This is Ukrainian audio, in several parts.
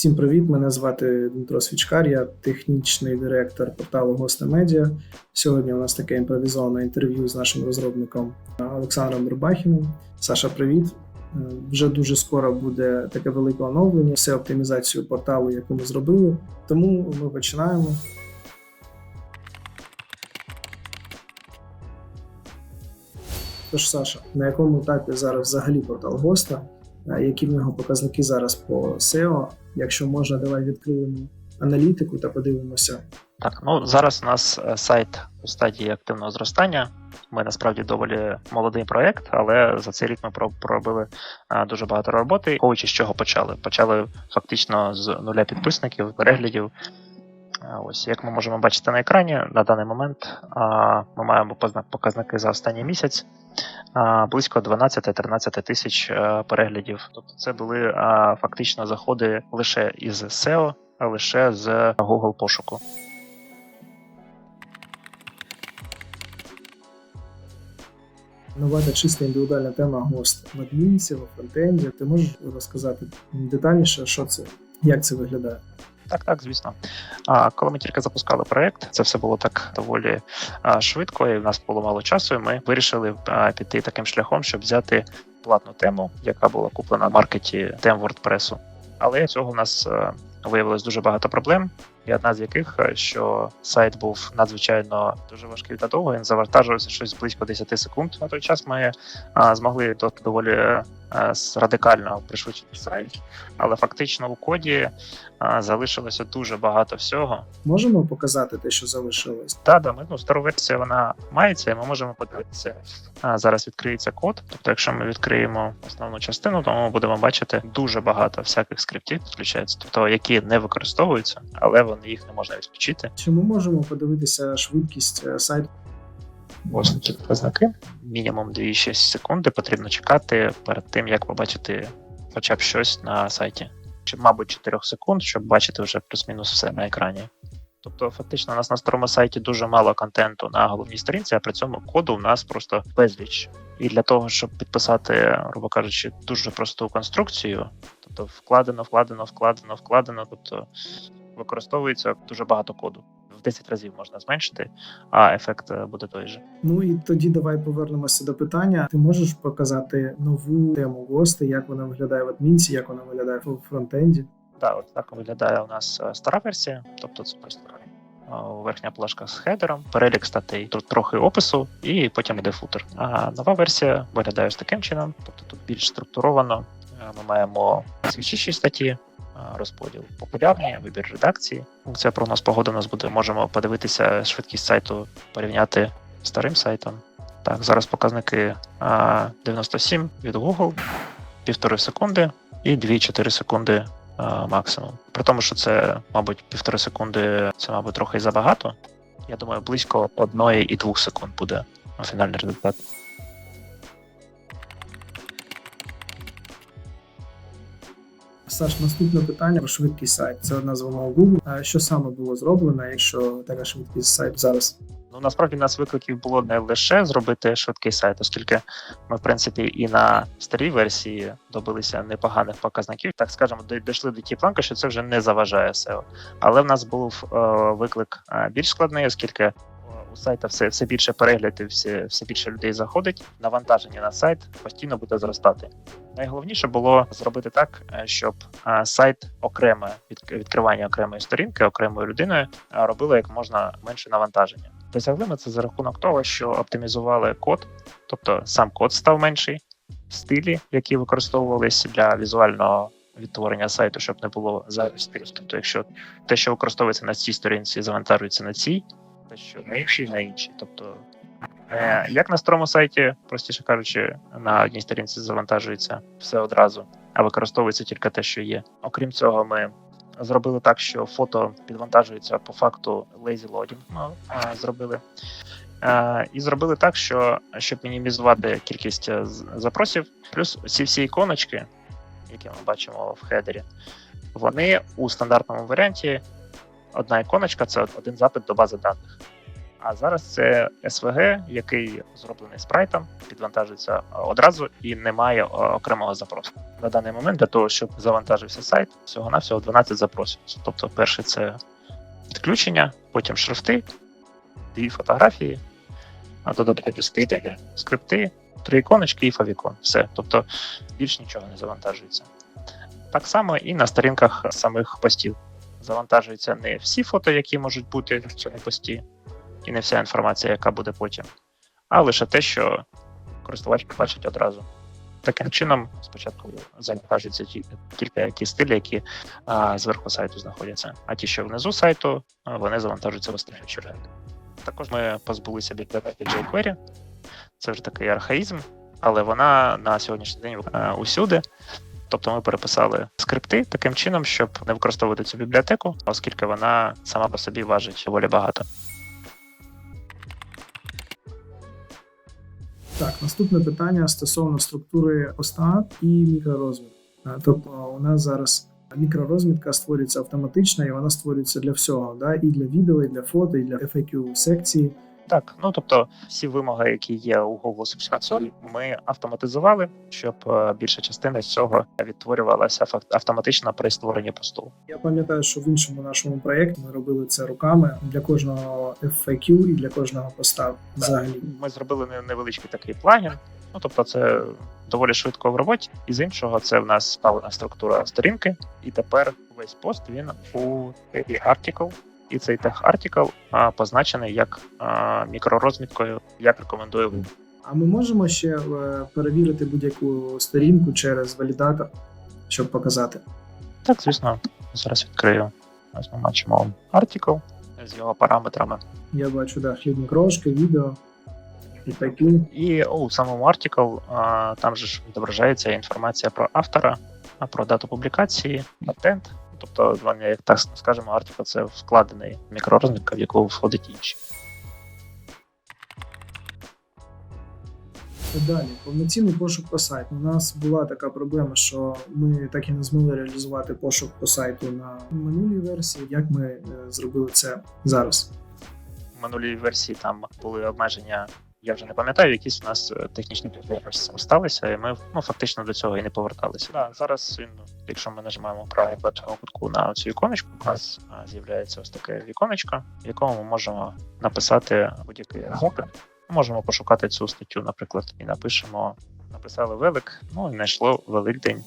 Всім привіт! Мене звати Дмитро Свічкар, я технічний директор порталу Гости Медіа. Сьогодні у нас таке імпровізоване інтерв'ю з нашим розробником Олександром Рубахіним. Саша, привіт! Е, Вже дуже скоро буде таке велике оновлення, все оптимізацію порталу, яку ми зробили. Тому ми починаємо. Тож, Саша, на якому етапі зараз взагалі портал Госта? Е, Які в нього показники зараз по SEO? Якщо можна, давай відкриємо аналітику та подивимося. Так, ну зараз у нас е, сайт у стадії активного зростання. Ми насправді доволі молодий проект, але за цей рік ми про- проробили е, дуже багато роботи. Коучі з чого почали? Почали фактично з нуля підписників, переглядів. Е, Ось як ми можемо бачити на екрані, на даний момент ми маємо показники за останній місяць близько 12-13 тисяч е, переглядів. Тобто це були фактично заходи лише із SEO, а лише з Google пошуку. Нова та чисто індивідуальна тема гост в адмінці, в фронтенді. Ти можеш розказати детальніше, що це, як це виглядає? Так, так, звісно. А коли ми тільки запускали проект, це все було так доволі швидко, і в нас було мало часу. І ми вирішили піти таким шляхом, щоб взяти платну тему, яка була куплена в маркеті тем WordPress. Але цього в нас виявилось дуже багато проблем. І одна з яких, що сайт був надзвичайно дуже важкий та довго. Він завантажувався щось близько 10 секунд. На той час ми а, змогли до- доволі радикально пришвидшити сайт, але фактично у коді залишилося дуже багато всього. Можемо показати те, що залишилось? Та, да, ми, ну, стару версію вона мається, і ми можемо подивитися. Зараз відкриється код. Тобто, якщо ми відкриємо основну частину, то ми будемо бачити дуже багато всяких скриптів підключається, тобто які не використовуються, але вони їх не можна відключити. Чи ми можемо подивитися швидкість е, сайту? Ось такі показники. Мінімум 2,6 секунди потрібно чекати перед тим, як побачити хоча б щось на сайті. Чи, мабуть, 4 секунд, щоб бачити вже плюс-мінус все на екрані. Тобто, фактично, у нас на старому сайті дуже мало контенту на головній сторінці, а при цьому коду у нас просто безліч. І для того, щоб підписати, грубо кажучи, дуже просту конструкцію, тобто вкладено, вкладено, вкладено, вкладено, тобто використовується дуже багато коду. В 10 разів можна зменшити, а ефект е, буде той же. Ну і тоді давай повернемося до питання. Ти можеш показати нову тему гости, як вона виглядає в адмінці, як вона виглядає в фронтенді? Так, от так виглядає у нас е, стара версія, тобто це просто е, верхня плашка з хедером, перелік статей, тут трохи опису, і потім іде футер. А нова версія виглядає ось таким чином, тобто тут більш структуровано. Ми маємо свідчіші статті, розподіл популярні, вибір редакції. Функція прогноз погоди у нас буде. Можемо подивитися швидкість сайту, порівняти старим сайтом. Так, зараз показники 97 від Google, півтори секунди і 2-4 секунди максимум. При тому, що це, мабуть, півтори секунди, це, мабуть, трохи забагато. Я думаю, близько одної і двох секунд буде фінальний результат. Саш, наступне питання про швидкість сайт. Це одна з вимог Google. А що саме було зроблено, якщо така швидкість сайту зараз? Ну насправді нас викликів було не лише зробити швидкий сайт, оскільки ми, в принципі, і на старій версії добилися непоганих показників. Так скажемо, дійшли до тієї планки, що це вже не заважає SEO. Але в нас був е, виклик е, більш складний, оскільки у сайта все, все більше переглядів, все, все більше людей заходить. Навантаження на сайт постійно буде зростати. Найголовніше було зробити так, е, щоб е, сайт окреме від- відкривання окремої сторінки, окремою людиною е, робило як можна менше навантаження. Досягли ми це за рахунок того, що оптимізували код, тобто сам код став менший, стилі, які використовувалися для візуального відтворення сайту, щоб не було стилів. Тобто, якщо те, що використовується на цій сторінці, завантажується на цій, те, що на іншій, на іншій. Тобто, е, як на старому сайті, простіше кажучи, на одній сторінці завантажується все одразу, а використовується тільки те, що є. Окрім цього, ми зробили так, що фото підвантажується по факту lazy loading. Ми е, зробили. Е, і зробили так, що щоб мінімізувати кількість е, запросів, плюс ці всі іконочки, які ми бачимо в хедері, вони у стандартному варіанті. Одна іконочка це один запит до бази даних. А зараз це SVG, який зроблений спрайтом, підвантажується одразу і не має окремого запросу. На даний момент для того, щоб завантажився сайт, всього навсього 12 запросів. Тобто, перший це підключення, потім шрифти, дві фотографії, додаткові скрипти, скрипти, три іконочки і фавікон. Все. Тобто більш нічого не завантажується. Так само і на сторінках самих постів. Завантажуються не всі фото, які можуть бути в цьому пості, і не вся інформація, яка буде потім, а лише те, що користувач побачить одразу. Таким чином, спочатку завантажуються тільки ті стилі, які а, зверху сайту знаходяться, а ті, що внизу сайту, вони завантажуються в останню чергу. Також ми позбулися бібліотеки jQuery. Це вже такий архаїзм, але вона на сьогоднішній день усюди. Тобто ми переписали скрипти таким чином, щоб не використовувати цю бібліотеку, оскільки вона сама по собі важить доволі багато. Так, наступне питання стосовно структури поста і мікророзмітки. Е, Тобто, у нас зараз мікророзмітка створюється автоматично, і вона створюється для всього, да? і для відео, і для фото, і для FAQ секції. Так, ну тобто всі вимоги, які є у Google Console, ми автоматизували, щоб е, більша частина з цього відтворювалася автоматично при створенні посту. Я пам'ятаю, що в іншому нашому проєкті ми робили це руками для кожного FAQ і для кожного поста. Взагалі, Ми зробили невеличкий такий плагін. Ну тобто, це доволі швидко в роботі. І з іншого, це в нас спалена структура сторінки, і тепер весь пост він у article, і цей а, позначений як мікророзміткою, як рекомендує Google. а ми можемо ще е, перевірити будь-яку сторінку через валідатор, щоб показати. Так, звісно, зараз відкрию. Ось ми бачимо article з його параметрами. Я бачу, да, хлібні крошки, відео, FAQ. І у самому article а, там же ж відображається інформація про автора, про дату публікації, патент. Тобто, вони, як так скажемо, article це вкладений мікророзмітка, в яку входить інші. Далі, повноцінний пошук по сайту. У нас була така проблема, що ми так і не змогли реалізувати пошук по сайту на минулій версії. Як ми е, зробили це зараз? В минулій версії там були обмеження. Я вже не пам'ятаю, якісь у нас е, технічні проблеми сталися, і ми ну фактично до цього і не поверталися. Да, зараз він, якщо ми нажимаємо правий верхнього кутку на цю іконочку, у нас з'являється ось таке віконечко, в якому ми можемо написати будь-який запит. Ми можемо пошукати цю статтю, наприклад, і напишемо, написали велик, ну і знайшло Великдень.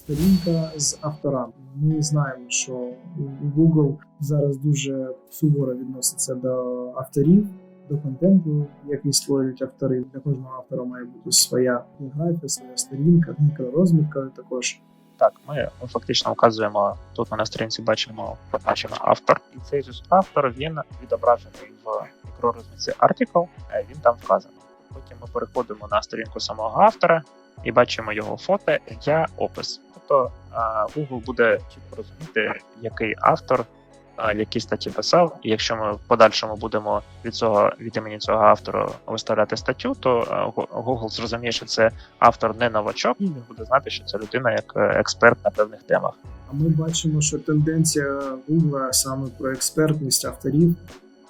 Сторінка з авторами. Ми знаємо, що Google зараз дуже суворо відноситься до авторів, до контенту, який створюють автори. Для кожного автора має бути своя біографія, своя сторінка, мікророзмітка також. Так, ми фактично вказуємо тут. Ми на сторінці бачимо позначено автор, і цей же автор він відображений в мікророзмітці article, е, він там вказаний. Потім ми переходимо на сторінку самого автора і бачимо його фото, ім'я, опис. Тобто Google буде чітко розуміти, який автор які статті писав. І якщо ми в подальшому будемо від цього від імені цього автора виставляти статтю, то Google зрозуміє, що це автор не новачок, і він буде знати, що це людина як е, експерт на певних темах. А ми бачимо, що тенденція Google саме про експертність авторів,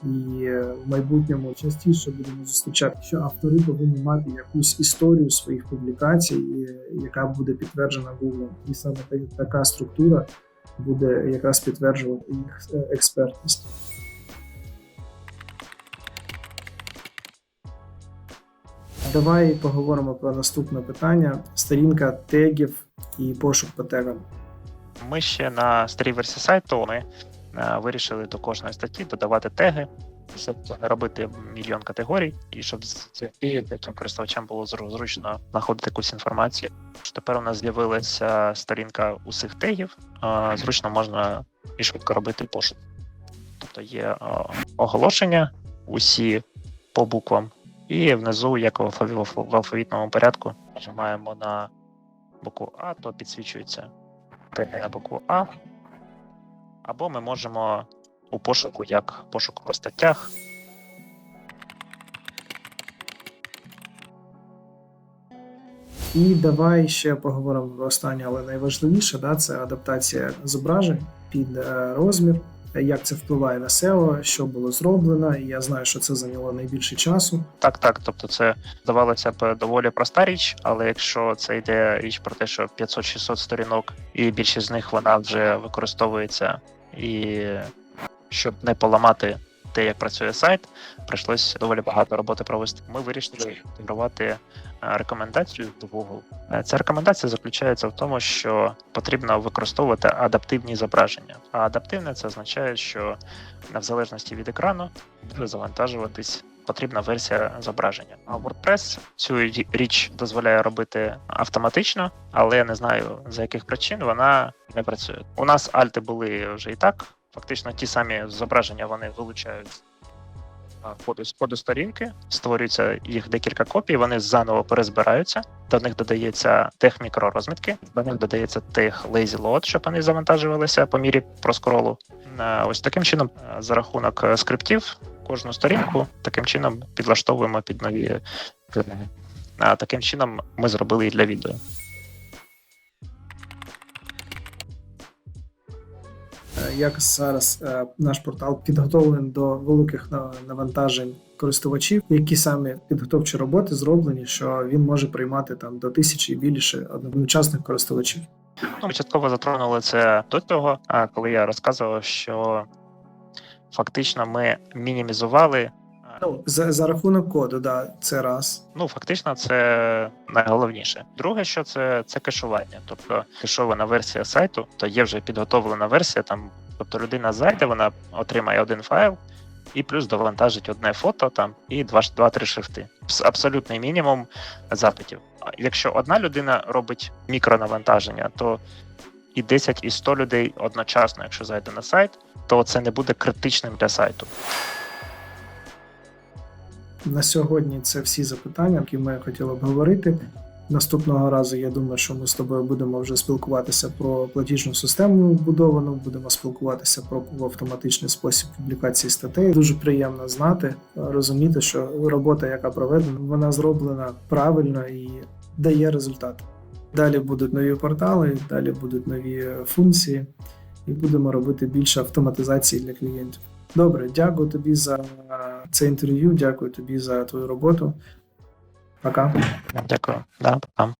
і е, в майбутньому частіше будемо зустрічати, що автори повинні мати якусь історію своїх публікацій, яка буде підтверджена Google. І саме така структура буде якраз підтверджувати їх е, експертність. Давай поговоримо про наступне питання: сторінка тегів і пошук по тегам. Ми ще на старій версії сайту ми е, вирішили до кожної статті додавати теги, щоб робити мільйон категорій, і щоб таким користувачам було зручно знаходити якусь інформацію. Тепер у нас з'явилася сторінка усіх тегів. е, Зручно можна і швидко робити пошук. Тобто є е, оголошення, усі по буквам, і внизу, як в алфавітному порядку, нажимаємо на букву А, то підсвічується теги на букву А. Або ми можемо у пошуку, як пошук по статтях, І давай ще поговоримо про останнє, але найважливіше, да, це адаптація зображень. під е, розмір, як це впливає на SEO, що було зроблено. І я знаю, що це зайняло найбільше часу. Так, так. Тобто, це здавалося б доволі проста річ, але якщо це йде річ про те, що 500-600 сторінок, і більшість з них вона вже використовується, і щоб не поламати те, як працює сайт, прийшлось доволі багато роботи провести. Ми вирішили інтегрувати е, рекомендацію до Google. Е, Ця рекомендація заключається в тому, що потрібно використовувати адаптивні зображення. А адаптивне це означає, що в залежності від екрану буде завантажуватись потрібна версія зображення. А WordPress цю річ дозволяє робити автоматично, але я не знаю за яких причин вона не працює. У нас альти були вже і так. Фактично, ті самі зображення вони вилучають коду коду сторінки, створюється їх декілька копій, вони заново перезбираються. До них додається тех мікророзмітки, до них додається тех lazy load, щоб вони завантажувалися по мірі проскролу. Е, Ось таким чином, е, за рахунок е, скриптів, кожну сторінку таким чином підлаштовуємо під нові. Таким чином ми зробили і для відео. Як зараз е, наш портал підготовлений до великих навантажень користувачів, які саме підготовчі роботи зроблені, що він може приймати там до тисячі і більше одночасних користувачів. Ну, Початково затронули це до того, коли я розказував, що фактично ми мінімізували. Ну, за, за рахунок коду, да, це раз. Ну, фактично, це найголовніше. Друге, що це, це кешування. Тобто кешована версія сайту, то є вже підготовлена версія. Там, тобто людина зайде, вона отримає один файл і плюс довантажить одне фото там і два-три шрифти. Абсолютний мінімум запитів. Якщо одна людина робить мікронавантаження, то і 10, і 100 людей одночасно, якщо зайде на сайт, то це не буде критичним для сайту. На сьогодні це всі запитання, які ми хотіли обговорити. Наступного разу я думаю, що ми з тобою будемо вже спілкуватися про платіжну систему вбудовану, будемо спілкуватися про автоматичний спосіб публікації статей. Дуже приємно знати, розуміти, що робота, яка проведена, вона зроблена правильно і дає результат. Далі будуть нові портали, далі будуть нові функції, і будемо робити більше автоматизації для клієнтів. Добре, дякую тобі за це інтерв'ю. Дякую тобі за твою роботу. Пока. Дякую. Да, пока.